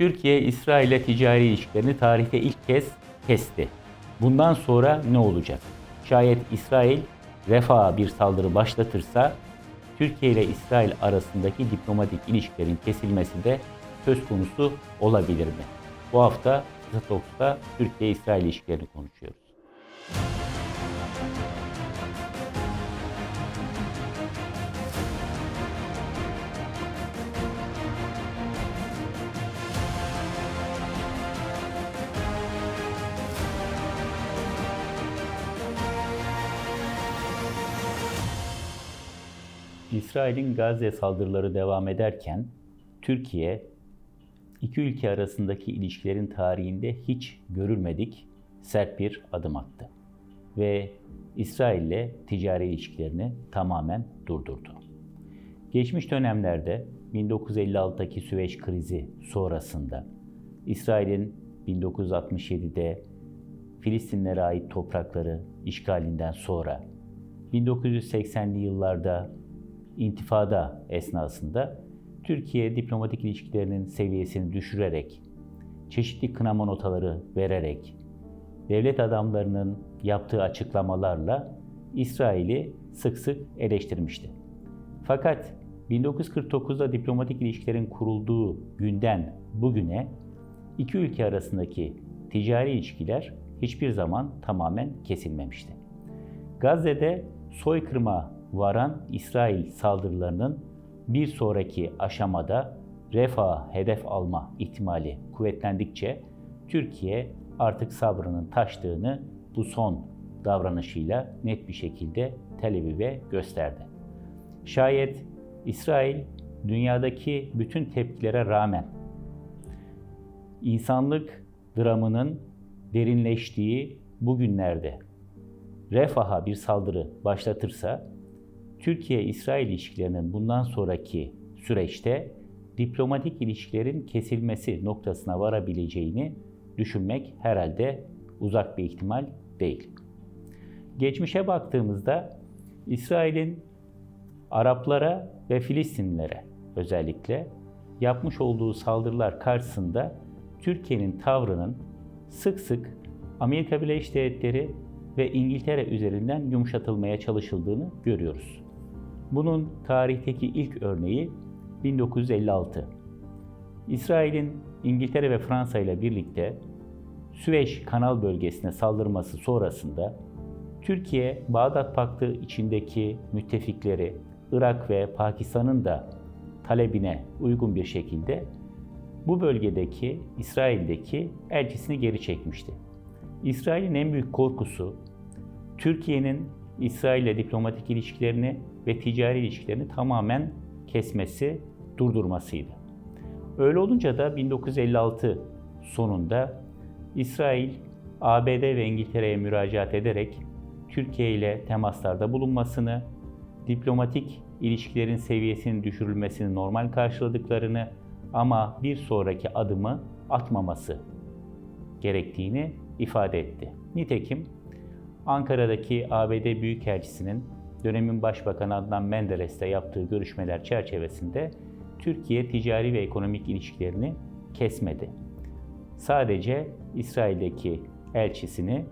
Türkiye, İsrail ile ticari ilişkilerini tarihte ilk kez kesti. Bundan sonra ne olacak? Şayet İsrail refaha bir saldırı başlatırsa Türkiye ile İsrail arasındaki diplomatik ilişkilerin kesilmesi de söz konusu olabilir mi? Bu hafta Kısa Türkiye-İsrail ilişkilerini konuşuyoruz. İsrail'in Gazze saldırıları devam ederken Türkiye iki ülke arasındaki ilişkilerin tarihinde hiç görülmedik sert bir adım attı ve İsrail ile ticari ilişkilerini tamamen durdurdu. Geçmiş dönemlerde 1956'daki Süveyş krizi sonrasında İsrail'in 1967'de Filistinlere ait toprakları işgalinden sonra 1980'li yıllarda intifada esnasında Türkiye diplomatik ilişkilerinin seviyesini düşürerek, çeşitli kınama notaları vererek, devlet adamlarının yaptığı açıklamalarla İsrail'i sık sık eleştirmişti. Fakat 1949'da diplomatik ilişkilerin kurulduğu günden bugüne iki ülke arasındaki ticari ilişkiler hiçbir zaman tamamen kesilmemişti. Gazze'de soykırıma varan İsrail saldırılarının bir sonraki aşamada refah hedef alma ihtimali kuvvetlendikçe Türkiye artık sabrının taştığını bu son davranışıyla net bir şekilde Tel Aviv'e gösterdi. Şayet İsrail dünyadaki bütün tepkilere rağmen insanlık dramının derinleştiği bu günlerde refaha bir saldırı başlatırsa Türkiye-İsrail ilişkilerinin bundan sonraki süreçte diplomatik ilişkilerin kesilmesi noktasına varabileceğini düşünmek herhalde uzak bir ihtimal değil. Geçmişe baktığımızda İsrail'in Araplara ve Filistinlilere özellikle yapmış olduğu saldırılar karşısında Türkiye'nin tavrının sık sık Amerika Birleşik Devletleri ve İngiltere üzerinden yumuşatılmaya çalışıldığını görüyoruz. Bunun tarihteki ilk örneği 1956. İsrail'in İngiltere ve Fransa ile birlikte Süveyş kanal bölgesine saldırması sonrasında Türkiye, Bağdat Paktı içindeki müttefikleri Irak ve Pakistan'ın da talebine uygun bir şekilde bu bölgedeki İsrail'deki elçisini geri çekmişti. İsrail'in en büyük korkusu Türkiye'nin İsrail ile diplomatik ilişkilerini ve ticari ilişkilerini tamamen kesmesi, durdurmasıydı. Öyle olunca da 1956 sonunda İsrail, ABD ve İngiltere'ye müracaat ederek Türkiye ile temaslarda bulunmasını, diplomatik ilişkilerin seviyesinin düşürülmesini normal karşıladıklarını ama bir sonraki adımı atmaması gerektiğini ifade etti. Nitekim Ankara'daki ABD Büyükelçisi'nin dönemin Başbakanı Adnan Menderes'te yaptığı görüşmeler çerçevesinde Türkiye ticari ve ekonomik ilişkilerini kesmedi. Sadece İsrail'deki elçisini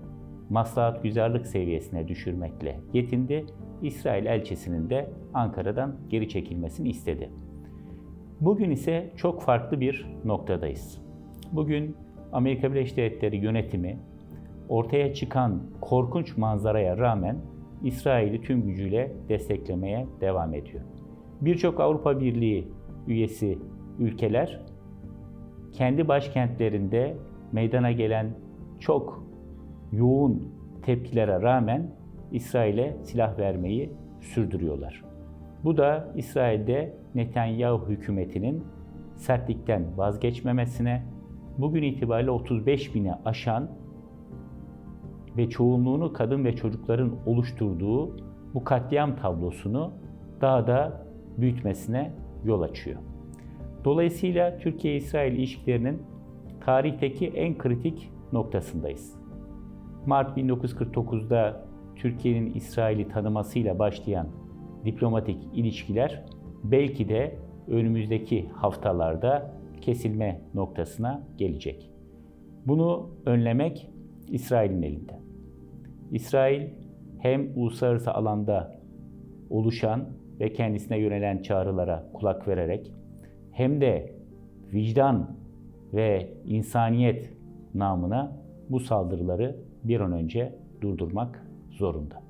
maslahat güzarlık seviyesine düşürmekle yetindi. İsrail elçisinin de Ankara'dan geri çekilmesini istedi. Bugün ise çok farklı bir noktadayız. Bugün Amerika Birleşik Devletleri yönetimi ortaya çıkan korkunç manzaraya rağmen İsrail'i tüm gücüyle desteklemeye devam ediyor. Birçok Avrupa Birliği üyesi ülkeler kendi başkentlerinde meydana gelen çok yoğun tepkilere rağmen İsrail'e silah vermeyi sürdürüyorlar. Bu da İsrail'de Netanyahu hükümetinin sertlikten vazgeçmemesine, bugün itibariyle 35 bini aşan ve çoğunluğunu kadın ve çocukların oluşturduğu bu katliam tablosunu daha da büyütmesine yol açıyor. Dolayısıyla Türkiye-İsrail ilişkilerinin tarihteki en kritik noktasındayız. Mart 1949'da Türkiye'nin İsrail'i tanımasıyla başlayan diplomatik ilişkiler belki de önümüzdeki haftalarda kesilme noktasına gelecek. Bunu önlemek İsrail'in elinde. İsrail hem uluslararası alanda oluşan ve kendisine yönelen çağrılara kulak vererek hem de vicdan ve insaniyet namına bu saldırıları bir an önce durdurmak zorunda.